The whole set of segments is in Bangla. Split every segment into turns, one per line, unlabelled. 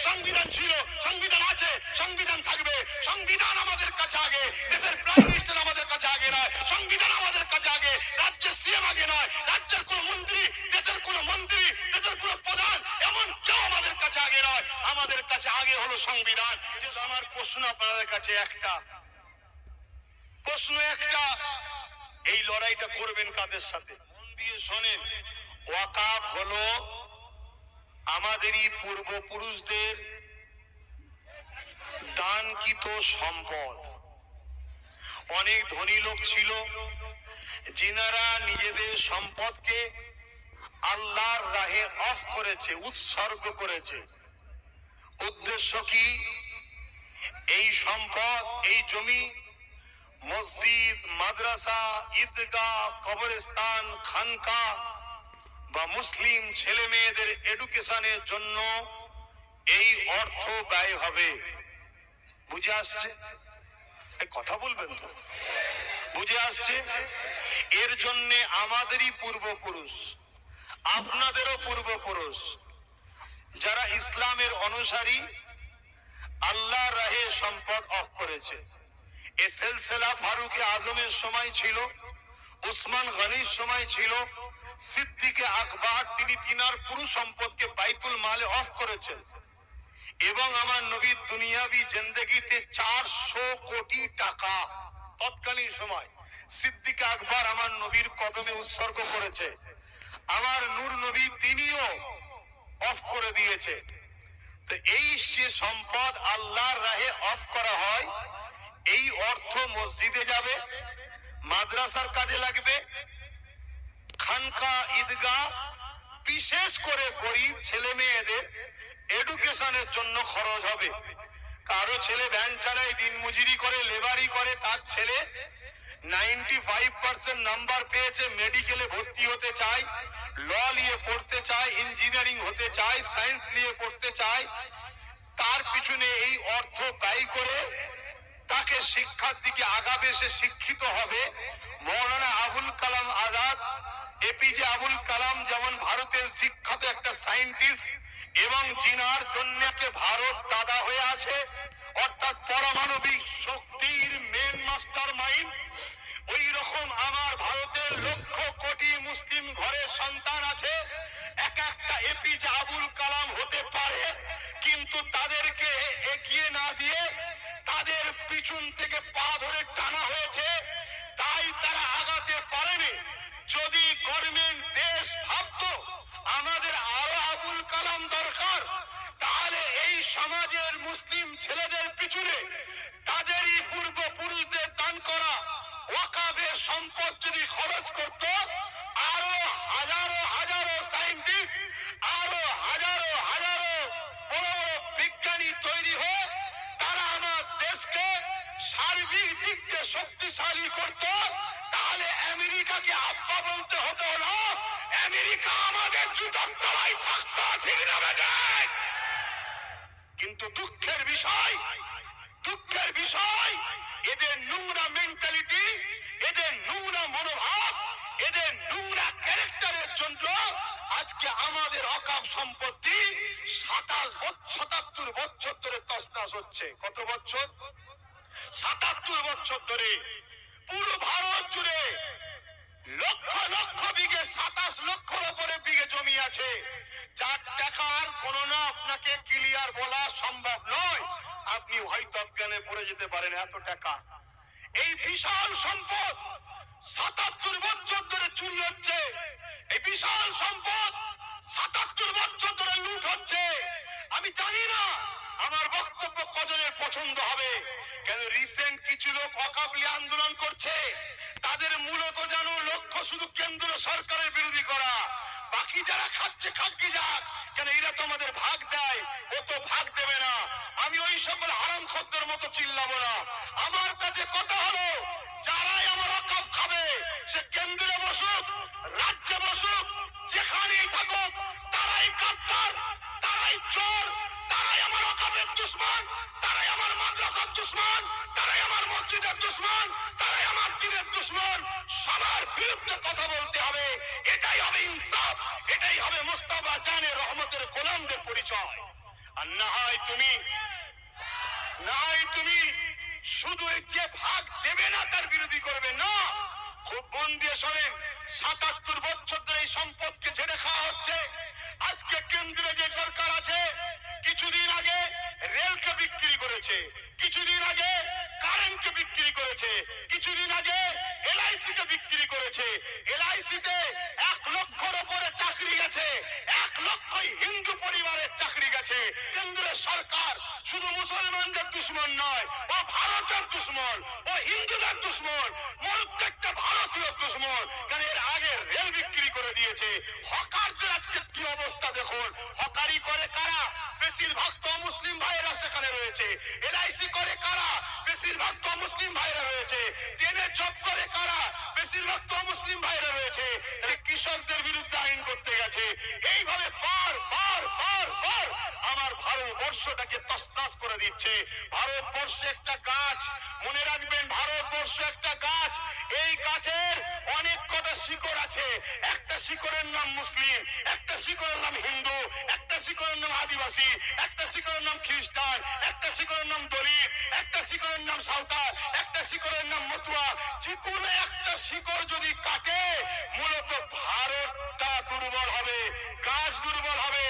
সংবিধান ছিল, সংবিধান আছে, সংবিধান থাকবে। সংবিধান আমাদের কাছে আগে, দেশের প্রাইম মিনিস্টার আমাদের কাছে আগে নয়, সংবিধান আমাদের কাছে আগে, রাজ্যের সিএম আগে নয়, রাজ্যের কোন মন্ত্রী, দেশের কোন মন্ত্রী, দেশের কোন প্রধান, এমন কেউ আমাদের কাছে আগে নয়। আমাদের কাছে আগে হলো সংবিধান। যে আমার প্রশ্ন আপনাদের কাছে একটা। প্রশ্ন একটা, এই লড়াইটা করবেন কাদের সাথে? মন দিয়ে শোনেন, ওয়াকাফ হলো আমাদেরই পূর্বপুরুষদের দানকৃত সম্পদ। অনেক ধনী লোক ছিল, যিনারা নিজেদের সম্পদকে আল্লাহর রাহে অফ করেছে, উৎসর্গ করেছে। উদ্দেশ্য কি? এই সম্পদ, এই জমি, মসজিদ, মাদ্রাসা, ঈদগাহ, কবরস্থান, খানকা বা মুসলিম ছেলে মেয়েদের এডুকেশনের জন্য এই অর্থ ব্যয় হবে। বুঝে আসছে? কথা বলবেন তো? বুঝে আসছে? এর জন্য আমাদেরই পূর্বপুরুষ, আপনাদেরও পূর্বপুরুষ, যারা ইসলামের অনুসারী আল্লাহ রাহে সম্পদ অফ করেছে। এ সেলসেলা ফারুকে আজমের সময় ছিল। উসমান গনির সময় ছিল। সিদ্দিকে আকবর, তিনি তিনার পুরো সম্পদকে বাইতুল মালে অফ করেছেন। এবং আমার নবীর দুনিয়াবি জিন্দগিতে চারশো কোটি টাকা তৎকালীন সময় সিদ্দিক আকবর আমার নবীর কদমে উৎসর্গ করেছে। আমার নূর নবী তিনিও অফ করে দিয়েছে। তো এই যে সম্পদ আল্লাহর রাহে অফ করা হয়, এই অর্থ মসজিদে যাবে মাদ্রাসার কাজে লাগবে। খানকা ঈদগাহ, বিশেষ করে গরিব ছেলে মেয়েদের এডুকেশনের জন্য খরচ হবে। কারও ছেলে ভ্যান চালায়, দিন মজুরি করে লেবারি করে, তার ছেলে নাইনটি ফাইভ পার্সেন্ট নাম্বার পেয়েছে মেডিকেলে ভর্তি হতে চায় ল নিয়ে পড়তে চায় ইঞ্জিনিয়ারিং হতে চায় সায়েন্স নিয়ে পড়তে চায়, তার পিছনে এই অর্থ ব্যয় করে তাকে শিক্ষার দিকে আগাবে, সে শিক্ষিত হবে। মৌলানা আবুল কালাম আজাদ, এপিজে আবুল কালাম যেমন ভারতের বিখ্যাত একটা সায়েন্টিস্ট এবং জিনার জন্য ভারত দাদা হয়ে আছে, অর্থাৎ পারমাণবিক শক্তির মেন মাস্টার মাইন্ড ওই রকম আমার ভারতের লক্ষ কোটি মুসলিম ঘরে সন্তান আছে সমাজের মুসলিম ছেলেদের পিছনে তাদেরই পূর্বপুরুষদের দান করা ওয়াকাবের সম্পদ যদি খরচ করত, আরও হাজারো হাজারো সায়েন্টিস্ট আরও হাজারো হাজারো বড় বড় বিজ্ঞানী তৈরি হয়ে তারা আমার দেশকে সার্বিক দিক দিয়ে শক্তিশালী করত। তাহলে আমেরিকাকে আব্বা বলতে হতো না, আমেরিকা আমাদের জুতার তলায় থাকতো, ঠিক না বেটায় কিন্তু দুঃখের বিষয় দুঃখের বিষয়, এদের নোংরা মেন্টালিটি এদের নোংরা মনোভাব, এদের নোংরা ক্যারেক্টারের জন্য আজকে আমাদের অকাপ সম্পত্তি সাতাশ সাতাত্তর বছর ধরে তসনাস হচ্ছে। কত বছর সাতাত্তর বছর ধরে। পুরো ভারত জুড়ে লক্ষ লক্ষ বিঘে, সাতাশ লক্ষর ওপরে বিঘে জমি আছে। লুট হচ্ছে। আমি জানি না আমার বক্তব্য কজনের পছন্দ হবে। কেন রিসেন্ট কিছু লোক অকাবলি আন্দোলন করছে? তাদের মূলত যেন লক্ষ্য শুধু কেন্দ্র সরকারের বিরোধী করা। বাকি যারা খাচ্ছে, খাকি যাক। কেন এরা তো আমাদের ভাগ দেয়, ও তো ভাগ দেবে না। আমি ওই সকল হারাম খদ্দের মতো চিল্লাবো না। আমার কাছে কথা হলো, যারাই আমার অকাপ খাবে, সে কেন্দ্রে বসুক, রাজ্যে বসুক, যেখানেই থাকুক, তারাই কাদ্দার তারাই চোর, তারাই আমার অকাপের দুশ্মন, তারাই আমার মাদ্রাসার দুশ্মন, তারাই আমার মসজিদের দুশ্মন, তারাই আমার দিনের দুশ্মন। সবার বিরুদ্ধে কথা বলতে হবে। এটাই হবে ইনসাফ, এটাই হবে জানে রহমতের পরিচয়। আর না হয় তুমি, না হয় তুমি শুধু যে ভাগ দেবে না, তার বিরোধী করবে না। খুব মন দিয়ে শোনেন, সাতাত্তর বছর ধরে এই সম্পদকে ঝেড়ে খাওয়া হচ্ছে। আজকে কেন্দ্রে যে সরকার আছে, কিছুদিন আগে রেলকে বিক্রি করেছে, কিছুদিন আগে কারেন্টকে বিক্রি করেছে, কিছুদিন আগে বিক্রি করেছে। এলআইসি তে এক লক্ষর উপরে চাকরি গেছে। এক লক্ষই হিন্দু পরিবারের চাকরি গেছে। কেন্দ্রের সরকার শুধু মুসলমানদের দুশ্মন নয়, ও ভারতের দুশ্মন, ও হিন্দুদের দুশ্মন, প্রত্যেকটা ভারতীয় দুশ্মন। কারণ এর আগে রেল বিক্রি করে দিয়েছে। হকারদের আজকে কি অবস্থা দেখুন। হকারি করে কারা? বেশিরভাগ তো মুসলিম ভাইয়েরা সেখানে রয়েছে। এলআইসি করে কারা? বেশিরভাগ তো মুসলিম ভাইরা রয়েছে। ট্রেনে জব করে কারা? বেশিরভাগ তো মুসলিম ভাইরা রয়েছে কৃষকদের বিরুদ্ধে আইন করতে গেছে। এইভাবে বার বার বার বার আমার ভারতবর্ষটাকে তসনাস করে দিচ্ছে। ভারতবর্ষ একটা গাছ, মনে রাখবেন ভারতবর্ষ একটা গাছ, এই গাছের অনেক কটা শিকড় আছে। একটা শিকড়ের নাম মুসলিম, একটা শিকড়ের নাম হিন্দু, একটা শিকড়ের নাম আদিবাসী, একটা শিকড়ের নাম খ্রিস্টান, একটা শিকড়ের নাম দলিত, একটা শিকড়ের নাম সাঁওতাল, একটা শিকড়ের নাম মতুয়া, যে কোনো একটা শিকড় যদি কাটে মূলত ভারতটা দুর্বল হবে গাছ দুর্বল হবে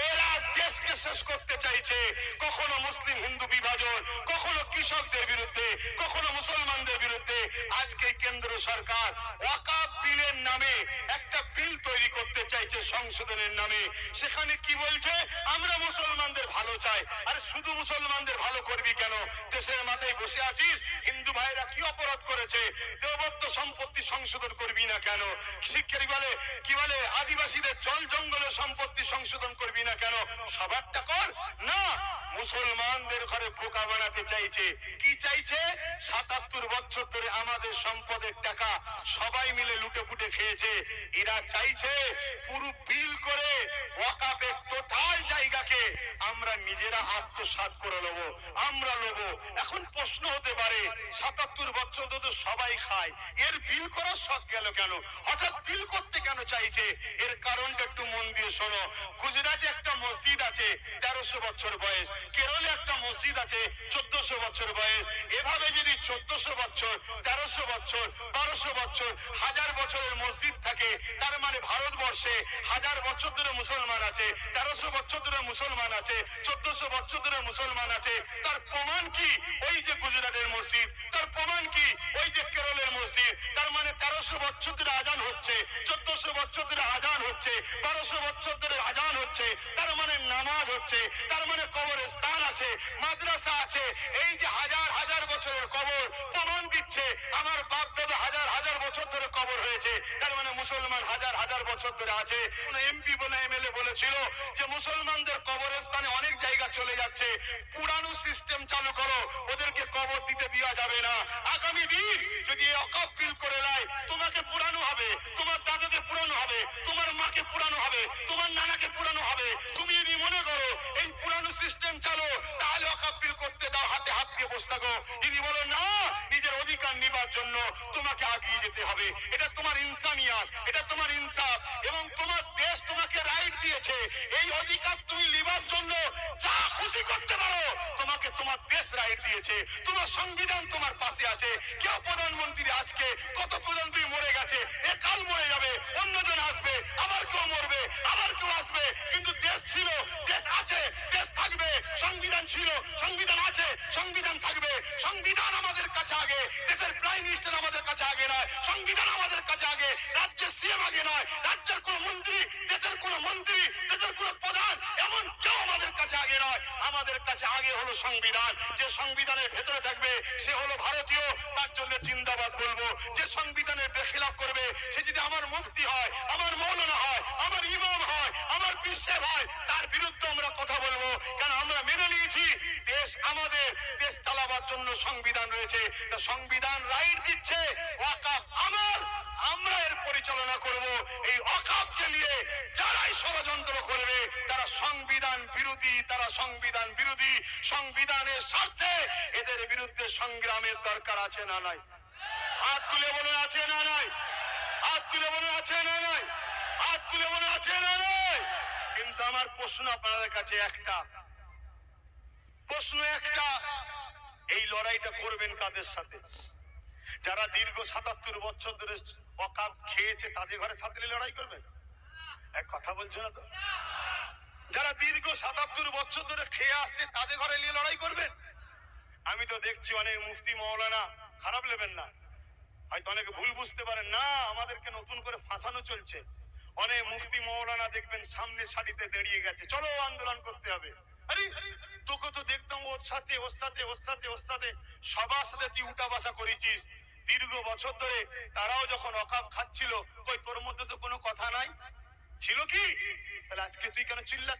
এরা দেশকে শেষ করতে চাইছে, কখনো মুসলিম হিন্দু বিভাজন, কখনো কৃষকদের বিরুদ্ধে, কখনো মুসলমানদের বিরুদ্ধে, আজকে কেন্দ্র সরকার ওয়াকাফ বিলের নামে একটা বিল তৈরি করতে চাইছে সংশোধনের নামে। সেখানে কি বলছে? আমরা মুসলমানদের ভালো চাই। আরে শুধু মুসলমানদের ভালো করবি কেন? দেশের মাথায় বসে আছিস? হিন্দু ভাইরা কি অপরাধ করেছে? দেবত্ব সম্পত্তি সংশোধন করবি না কেন? শিক্ষার বলে? কি বলে? আদিবাসীদের জল জঙ্গলের সম্পত্তি সংশোধন করবি না কেন? সবারটা কর। না মুসলমানদের ঘরে পোকা বানাতে চাইছে। চাইছে, সাতাত্তর বছর ধরে আমাদের সম্পদের টাকা সবাই মিলে লুটে পুটে খেয়েছে। এরা চাইছে পুরো বিল করে টোটাল জায়গাকে আমরা নিজেরা আত্মসাৎ করে আমরা এখন প্রশ্ন হতে পারে, সাতাত্তর বছর তো সবাই খায়, এর বিল করার শখ গেল কেন? হঠাৎ বিল করতে কেন চাইছে? এর কারণটা একটু মন দিয়ে শোনো। গুজরাটে একটা মসজিদ আছে, তেরোশো বছর বয়স। কেরলে একটা মসজিদ আছে, চোদ্দশো বছর বয়স। এভাবে যদি চোদ্দশো বছর, তেরোশো বছর, বারোশো বছর, হাজার বছরের মসজিদ থাকে, তার মানে ভারতবর্ষে হাজার বছর ধরে মুসলমান আছে, তেরোশো বছর ধরে মুসলমান আছে, চোদ্দশো বছর ধরে মুসলমান আছে, তার প্রমাণ কি? ওই যে গুজরাটের মসজিদ, তার প্রমাণ কি? ওই যে কেরলের মসজিদ, তার মানে তেরোশো বছর ধরে আজান হচ্ছে, চোদ্দশো বছর ধরে আজান হচ্ছে, বারোশো বছর ধরে আজান হচ্ছে, তার মানে নামাজ হচ্ছে, তার মানে কবরের স্থান আছে, মাদ্রাসা আছে এই যে হাজার হাজার বছরের কবর প্রমাণ দিচ্ছে। আমার বাপ হাজার হাজার বছর ধরে কবর হয়েছে। তার মানে মুসলমান হাজার হাজার বছর ধরে আছে। এমপি বলে এমএলএ বলেছিল যে মুসলমানদের কবরের স্থানে অনেক জায়গা চলে যাচ্ছে। পুরানো সিস্টেম চালু করো। ওদেরকে কবর দিতে দেওয়া যাবে না। আগামী দিন যদি অকাপ করে নেয়, তোমাকে পুরানো হবে। তোমার দাদাকে পুরানো হবে। তোমার মাকে পুরানো হবে। তোমার নানাকে পুরানো হবে। তুমি যদি মনে করো, এই পুরানো সিস্টেম চালো, তাহলে অকাপিল করতে দাও, হাতে হাত দিয়ে বসে থাকো। তিনি বলো, না, নিজের অধিকার নিবার জন্য তোমাকে আগিয়ে যেতে হবে। এটা তোমার ইনসানিয়াত, এটা তোমার ইনসাফ এবং তোমার দেশ তোমাকে দিয়েছে। এই অধিকার তুমি লিবার জন্য যা খুশি করতে পারো, তোমাকে তোমার দেশ রাইট দিয়েছে। তোমার সংবিধান তোমার পাশে আছে। কেউ প্রধানমন্ত্রী আজকে, কত প্রধানমন্ত্রী মরে গেছে, এ কাল মরে যাবে অন্যজন আসবে, আবার কেউ মরবে, আবার কেউ আসবে। কিন্তু দেশ ছিল, দেশ আছে, দেশ থাকবে, সংবিধান ছিল, সংবিধান আছে, সংবিধান থাকবে। সংবিধান আমাদের কাছে আগে, দেশের প্রাইম মিনিস্টার আমাদের কাছে আগে নয়, সংবিধান আমাদের কাছে আগে, রাজ্যের সিএম আগে নয়, রাজ্যের কোন মন্ত্রী, দেশের কোন মন্ত্রী, দেশের কোন প্রধান, এমন কেউ আমাদের কাছে আগে নয়। আমাদের কাছে আগে হলো সংবিধান। যে সংবিধানের ভেতরে থাকবে, সে হলো ভারতীয়, তার জন্য জিন্দাবাদ বলব। যে সংবিধানের বেখিলাপ করবে, সে যদি আমার মুক্তি হয়, আমার মৌলানা হয়, আমার ইমাম হয়, আমার বিশ্বের হয়, তার বিরুদ্ধে আমরা কথা বলব। কেন? আমরা মেনে নিয়েছি, দেশ আমাদের, দেশ চালাবার জন্য সংবিধান রয়েছে। তা সংবিধান রাইট দিচ্ছে। ওয়াকাফ আমার, আমরা এর পরিচালনা করব। এই অকাপকে নিয়ে যারাই ষড়যন্ত্র করবে, তারা সংবিধান বিরোধী, তারা সংবিধান বিরোধী। সংবিধানের স্বার্থে এদের বিরুদ্ধে সংগ্রামের দরকার আছে না নাই? হাত তুলে বলে, আছে না নাই? হাত তুলে বলে, আছে না নাই? হাত তুলে বলে, আছে না নাই? কিন্তু আমার প্রশ্ন আপনাদের কাছে একটা। প্রশ্ন একটা। এই লড়াইটা করবেন কাদের সাথে? যারা দীর্ঘ সাতাত্তর বছর ধরে অকাপ খেয়েছে, তাদের ঘরে সাথে লড়াই করবেন? এক কথা বলছো না তো? যারা দীর্ঘ সাতাত্তর বছর ধরে খেয়ে আসছে, তাদের ঘরে নিয়ে লড়াই করবেন? আমি তো দেখছি অনেক মুফতি মৌলানা খারাপ নেবেন না। হয়তো অনেকে ভুল বুঝতে পারেন। না, আমাদেরকে নতুন করে ফাঁসানো চলছে। অনেক মুফতি মৌলানা দেখবেন সামনে সারিতে দাঁড়িয়ে গেছে। চলো আন্দোলন করতে হবে। আরে! তোকে তো দেখতাম ওর সাথে ওর সাথে ওর সাথে ওর সাথে। সবার সাথে তুই উঠা বাসা করেছিস। দীর্ঘ বছর ধরে তারাও যখন অকাপ খাচ্ছিল, কই তোর মধ্যে তো কোনো কথা নাই? ছিল কি? তাহলে আজকে তুই কেন চিল্লা